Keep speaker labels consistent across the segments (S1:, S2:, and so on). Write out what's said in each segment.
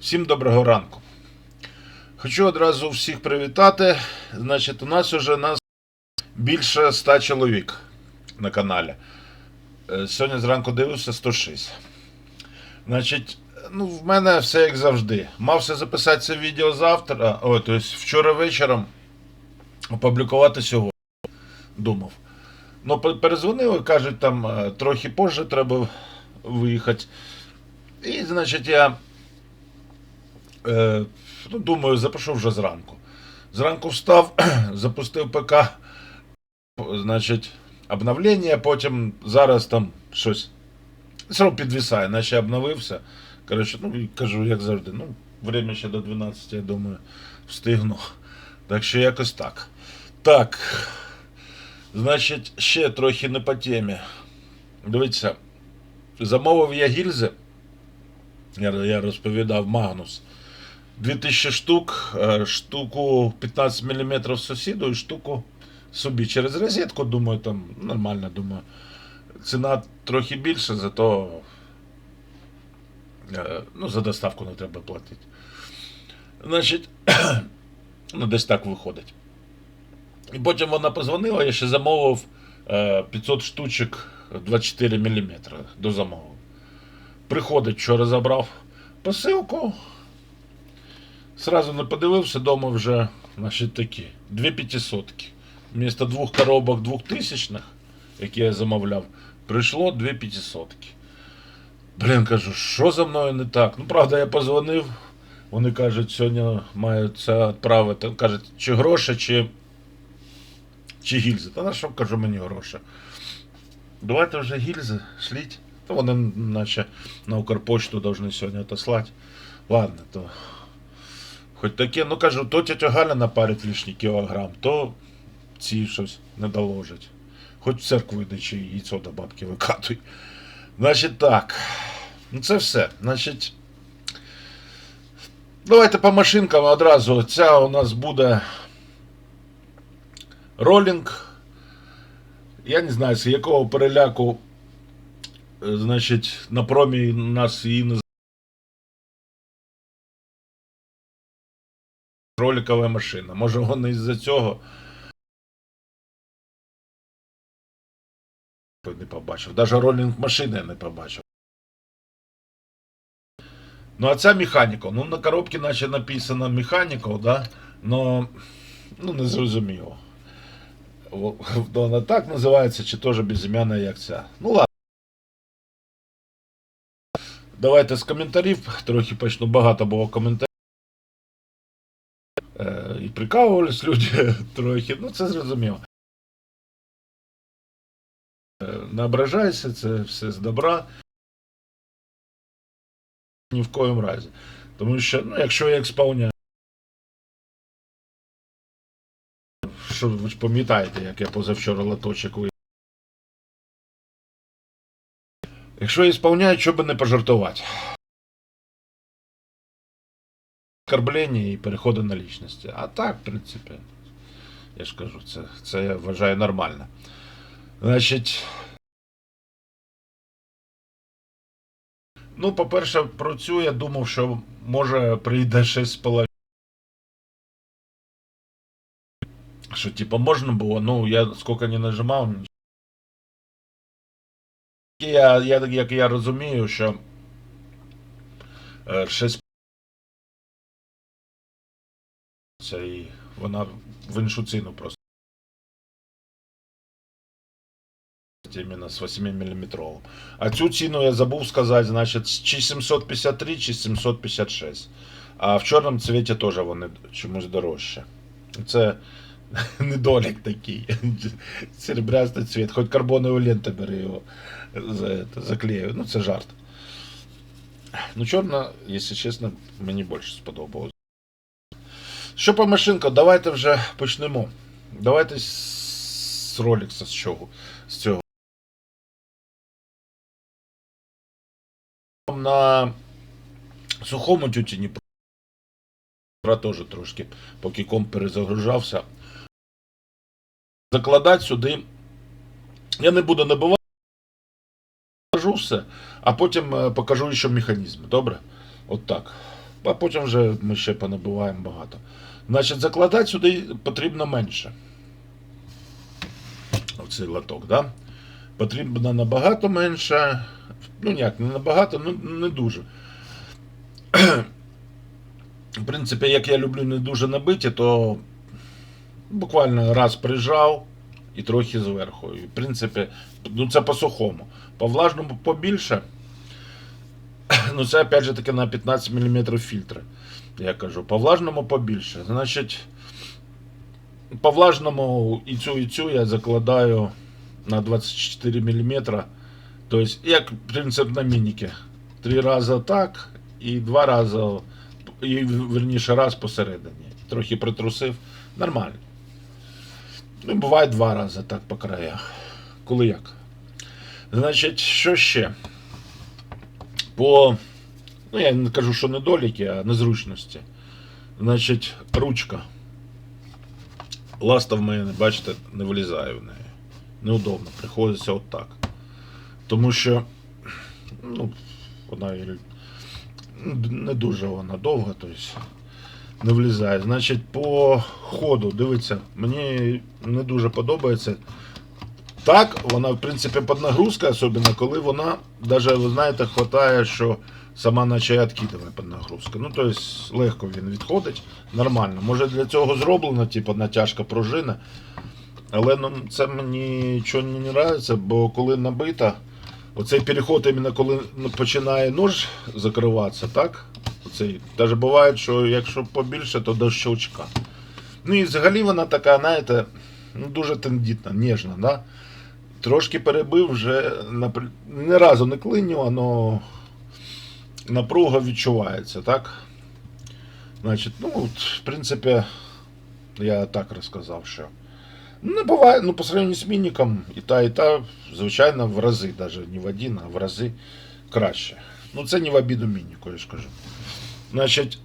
S1: Всім доброго ранку. Хочу одразу всіх привітати. Значить, у нас уже нас більше 100 чоловік на каналі. Е, Сьогодні зранку дивився 106. Значить, ну, в мене все як завжди. Мався записати це відео завтра, о, тобто вчора вечором опублікувати сьогодні. Думав. Ну, пе- перезвонили, кажуть, там е, трохи позже треба виїхати. І, значить, я е, ну, думаю, запишу вже зранку. Зранку встав, запустив ПК, значить, обновлення, потім зараз там щось. Зразу підвисає, наче обновився. Коротше, ну, кажу, як завжди, ну, время ще до 12, я думаю, встигну. Так що якось так. Так. Значить, ще трохи не по темі. Дивіться, замовив я гільзи. Я розповідав Магнус. 2000 штук, е, штуку 15 мм сусіду і штуку собі через розетку, думаю, там нормально, думаю. Ціна трохи більше, зато е, ну, за доставку не треба платити. Значить, ну, десь так виходить. І потім вона позвонила, я ще замовив е, 500 штучок 24 мм до замову. Приходить, вчора забрав посилку. Сразу не подивився, дома вже, значить, такі, дві п'ятисотки. Вмісто двох коробок двохтисячних, які я замовляв, прийшло дві п'ятисотки. Блін, кажу, що за мною не так? Ну, правда, я позвонив. Вони кажуть, сьогодні мають відправити. Кажуть, чи гроші, чи, чи гільзи. Та на що кажу мені гроші? Давайте вже гільзи шліть. Та вони наче на Укрпочту должны сьогодні отослати. Ладно, то. Хоч таке, ну кажу, то тетя Галя напарить лишній кілограм, то ці щось не доложить. Хоч в церкву йди, чи яйцо до бабки викатуй. Значить так. Ну це все. Значить. Давайте по машинкам одразу. Ця у нас буде ролінг. Я не знаю, з якого переляку, е, значить, на промі нас її називають. Роликова машина. Може, вони із-за цього. Не побачив. Даже ролінг машини я не побачив. Ну, а ця механіка. Ну, на коробці наче написано механіка, да? Но, ну, не зрозуміло. Вона так називається, чи теж безім'яна, як ця. Ну ладно. Давайте з коментарів. Трохи почну. Багато було коментарів. Е, і прикалувались люди трохи. Ну, це зрозуміло. Не ображайся, це все з добра. Ні в коєму разі. Тому що, ну, якщо я експолняю. Що ви ж пам'ятаєте, як я позавчора лоточок ви. Якщо я ісполняю, що би не пожартувати. Оскорблення і переходи на лічності. А так, в принципі, я ж кажу, це, це я вважаю нормально. Значить. Ну, по-перше, про цю я думав, що може прийде 6,5. Що, типа, можна було, ну, я скільки не нажимав. Я, я, як я розумію, що е, 6 це і вона в іншу ціну просто. Іменно з 8 мм. А цю ціну я забув сказати, значить, чи 753, чи 756. А в чорному цвіті теж вони чомусь дорожче. Це недолік такий. Серебрястий цвіт. Хоч карбонову ленту бери його заклею. Ну, це жарт. Ну, чорна, якщо чесно, мені більше сподобалось. Що по машинкам, давайте вже почнемо. Давайте з Rolex з чого? З цього. На сухому тютюні теж трошки, поки комп перезагружався. Закладати сюди. Я не буду набивати. Покажу все, а потім е, покажу ще механізм. Добре? От так. А потім вже ми ще понабиваємо багато. Значить, закладати сюди потрібно менше. Оцей лоток, да? Потрібно набагато менше. Ну як, не набагато, ну не дуже. В принципі, як я люблю не дуже набиті, то буквально раз прижав і трохи зверху. І, в принципі, ну це по сухому. По влажному побільше. Ну, це опять же таки на 15 мм фільтри. Я кажу, по влажному побільше. Значить, по влажному і цю, і цю я закладаю на 24 мм. Тобто, як принцип на мініки. Три рази так і два рази, і верніше раз посередині. Трохи притрусив. Нормально. Ну, буває два рази так по краях. Коли як. Значить, що ще? По. Ну, я не кажу, що недоліки, а незручності. Значить, ручка. Ласта в мене, бачите, не вилізає в неї. Неудобно, приходиться отак. Тому що, ну, вона не дуже вона довга, тобто не влізає. Значить, по ходу, дивіться, мені не дуже подобається. Так, вона, в принципі, під нагрузкою, особливо, коли вона, навіть, ви знаєте, хватає, що сама наче відкидає під нагрузку. Ну, тобто, легко він відходить, нормально. Може для цього зроблено, типу, натяжка пружина. Але ну, це мені нічого не подобається, бо коли набита, оцей переход, іменно коли ну, починає нож закриватися, так? Оцей, Навіть буває, що якщо побільше, то до щелчка. Ну і взагалі вона така, знаєте, ну, дуже тендітна, ніжна, да? Трошки перебив вже ні разу не клиню, але напруга відчувається, так? Значить, ну, от, в принципі, я так розказав, що. Не буває, ну, по сравнению з мініком, і та, і та, звичайно, в рази, навіть не в один, а в рази краще. Ну, це не в обіду мініку, я ж кажу. Значить,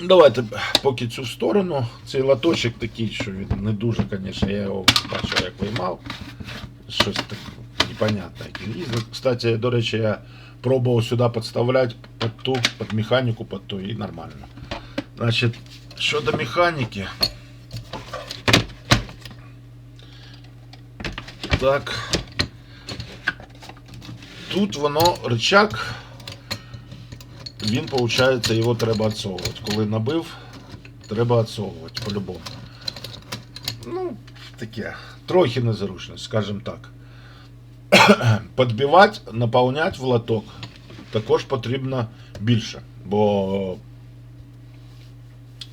S1: давайте поки цю в сторону. Цей латочок такий, що він не дуже, звісно, я його бачив, як виймав. Щось так непонятне. Кстати, до речі, я пробував сюди підставляти під ту, під механіку, під ту, і нормально. Значить, щодо механіки. Так. Тут воно рычаг, він, виходить, його треба відсовувати. Коли набив, треба відсовувати по-любому. Ну, таке. Трохи незручно, скажімо так. Підбивати, наповняти в лоток також потрібно більше, бо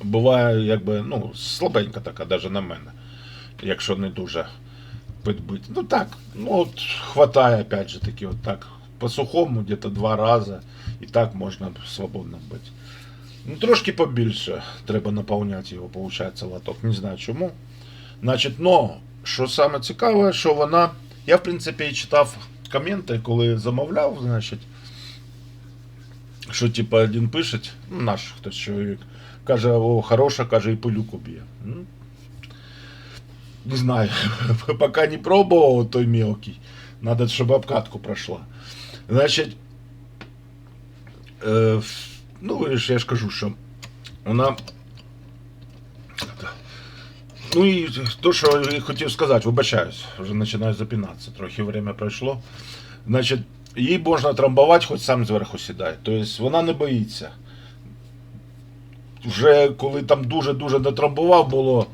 S1: буває, якби, ну, слабенька така, навіть на мене, якщо не дуже підбити. Ну так, ну от хватає, опять же таки, от так. По сухому где-то два рази. І так можна свободно бити. Ну, трошки побільше треба наповняти його, виходить, лоток. Не знаю чому. Значить, но, що саме цікаве, що вона. Я, в принципі, і читав коменти, коли замовляв, значить. Що, типа, один пише, ну, наш хтось чоловік, каже, о, хороша, каже, і пилюку б'є. Ну, не знаю, пока не пробовал той мелкий. Надо, чтобы обкатку прошла. Значить, е, ну, я ж кажу, що вона. Ну і то, що я хотів сказати, вибачаюсь, вже починаю запинатися, трохи время пройшло. Значить, її можна трамбувати, хоч сам зверху сідає. Тобто вона не боїться. Вже коли там дуже-дуже дотрамбував, було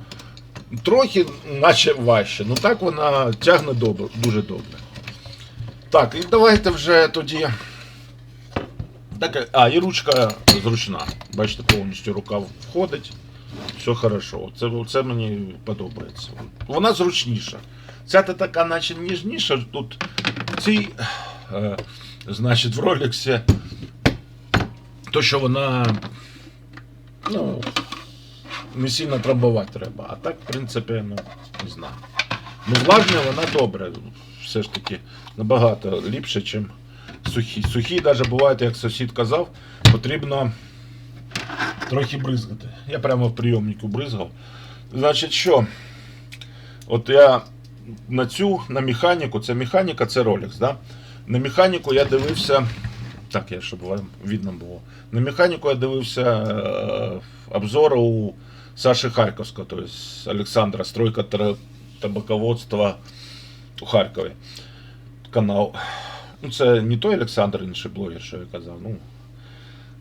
S1: трохи наче важче. Ну так вона тягне добре, дуже добре. Так, і давайте вже тоді. Так, а, і ручка зручна. Бачите, повністю рука входить. Все хорошо. Це, це мені подобається. Вона зручніша. Ця та така, наче ніжніша. Тут цій, е, значить, в Роліксі, то, що вона. Ну, не сильно трамбувати треба. А так, в принципі, ну, не знаю. Ну, влажне вона добре. Все ж таки набагато ліпше, ніж сухі. Сухі, навіть бувають, як сусід казав, потрібно трохи бризгати. Я прямо в прийомнику бризгав. Значить, що? От я на цю, на механіку, це механіка, це Rolex, да? На механіку я дивився Так, я щоб вам видно було. На механіку я дивився е, обзор у Саші Харківського, тобто Олександра, стройка табаководства у Харкові. Канал. Ну, це не той Олександр, інший блогер, що я казав. Ну,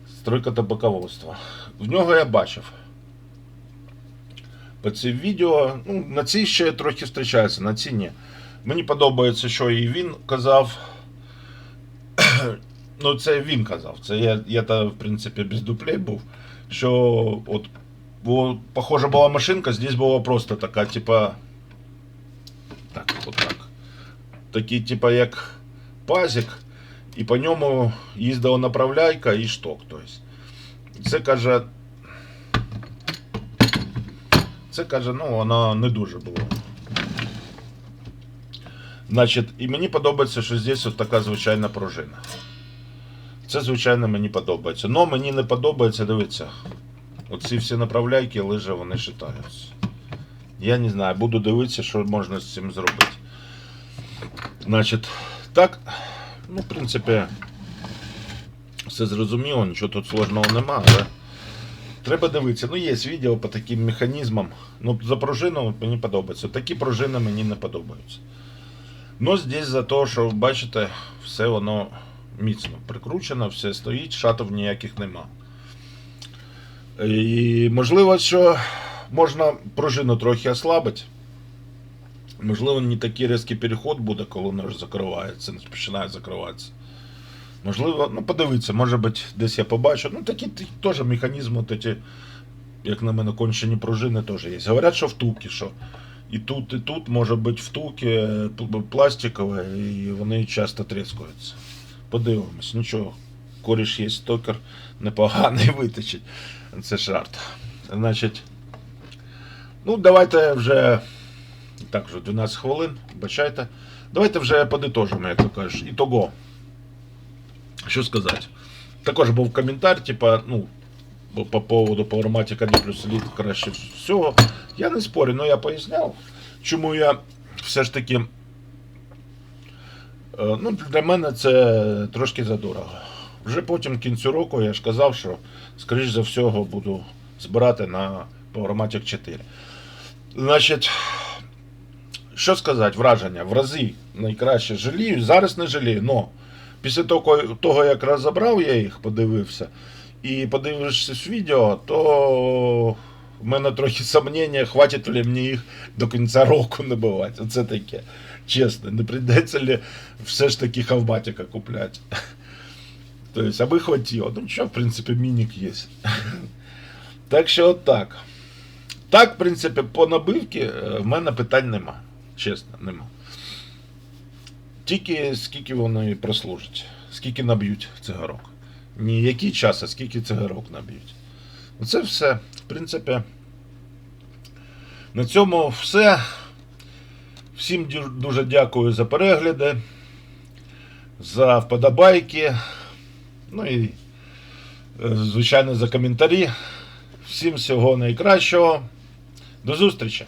S1: стройка табаководства. В нього я бачив. По цій відео, ну, на цій ще трохи зустрічається, на цій ні. Мені подобається, що і він казав. Ну, це він казав. Це я, я та, в принципі, без дуплей був. Що от було, похожа була машинка, здесь була просто така, типа. Так, от так. Такий, типа, як пазик, і по ньому їздила направляйка і шток. Тобто. Це каже. Це каже, ну, воно не дуже було. Значить, і мені подобається, що здесь от така звичайна пружина. Це, звичайно, мені подобається. Но мені не подобається, дивіться. Оці всі направляйки лиже вони шитаються. Я не знаю, буду дивитися, що можна з цим зробити. Значить, так, ну, в принципі, все зрозуміло, нічого тут сложного нема, але треба дивитися. Ну, є відео по таким механізмам. Ну, за пружину мені подобається. Такі пружини мені не подобаються. Ну, здесь за те, що бачите, все воно міцно прикручено, все стоїть, шатов ніяких нема. І можливо, що можна пружину трохи ослабити. Можливо, не такий різкий переход буде, коли воно вже закривається, не починає закриватися. Можливо, ну подивіться, може бути, десь я побачу. Ну, такі теж механізми, от як на мене, кончені пружини теж є. Говорять, що втулки, що і тут, і тут може бути втулки е, пластикові, і вони часто тріскаються. Подивимось, нічого. Коріш є стокер, непоганий витечить. Це жарт. Значить, ну давайте вже. Так, вже 12 хвилин, бачайте. Давайте вже подитожимо, як то кажеш. Ітого. Що сказати? Також був коментар, типа, ну, по- по поводу Powermatic 1 плюс Elite краще всього. Я не спорю, але я поясняв, чому я все ж таки. е, Ну, для мене це трошки задорого. Вже потім кінцю року я ж казав, що, скоріш за всього, буду збирати на Powermatic 4. Значить, що сказати, враження, в рази найкраще жалію. Зараз не жалію, но після того, того як розібрав я їх, подивився, і подивишся відео, то в мене трохи сомнення, хватить ли мені їх до кінця року набивати. Оце таке. Чесно, не прийдеться ли все ж таки хавбатика купляти. Тобто, аби хватило. Ну що, в принципі, мінік є. Так що от так. В принципі, по набивці е, в мене питань нема. Чесно, нема. Тільки скільки вони прослужать, скільки наб'ють цигарок. Ні який час, а скільки цигарок наб'ють. Оце все. В принципі, на цьому все. Всім дуже дякую за перегляди, за вподобайки. Ну і, е, звичайно, за коментарі. Всім всього найкращого. До зустрічі!